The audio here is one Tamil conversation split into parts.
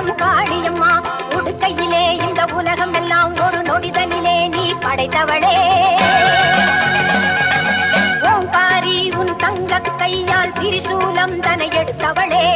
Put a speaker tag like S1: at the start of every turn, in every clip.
S1: உலகம் காளியம்மா உடுக்கையிலே இந்த உலகம் எல்லாம் ஒரு நொடிதனிலே நீ படைத்தவளே. ஓங்காரி உன் தங்க கையால் திரிசூலம் தன எடுத்தவளே.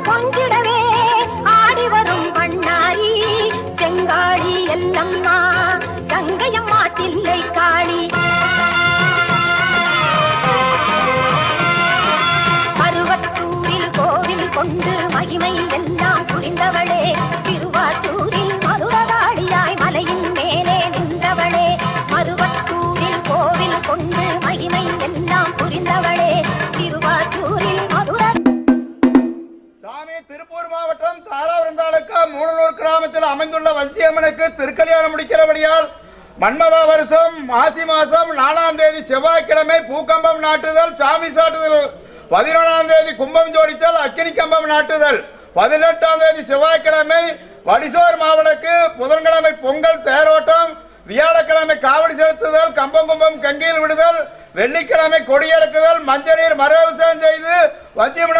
S1: கொஞ்சிட
S2: மாவட்டம் மூலனூர் கிராமத்தில் அமைந்துள்ள வஞ்சியம்மனுக்கு திருக்கல்யாணம் முடிக்கிறபடியால் மன்மதா வருஷம் மாசி மாசம் நாலாம் தேதி செவ்வாய்க்கிழமை பூக்கம்பம் நாட்டுதல் சாமி சாட்டுதல். பதினொன்றாம் தேதி கும்பம் ஜோடித்தல் அக்கினி கம்பம் நாட்டுதல். பதினெட்டாம் தேதி செவ்வாய்க்கிழமை வடிசோர் மாவளுக்கு புதன்கிழமை பொங்கல் தேரோட்டம் வியாழக்கிழமை காவடி செலுத்துதல் கம்பம் கும்பம் கங்கியில் விடுதல் வெள்ளிக்கிழமை கொடியிறக்குதல் மஞ்சள் நீர் மரவிசம் செய்து வஞ்சியம்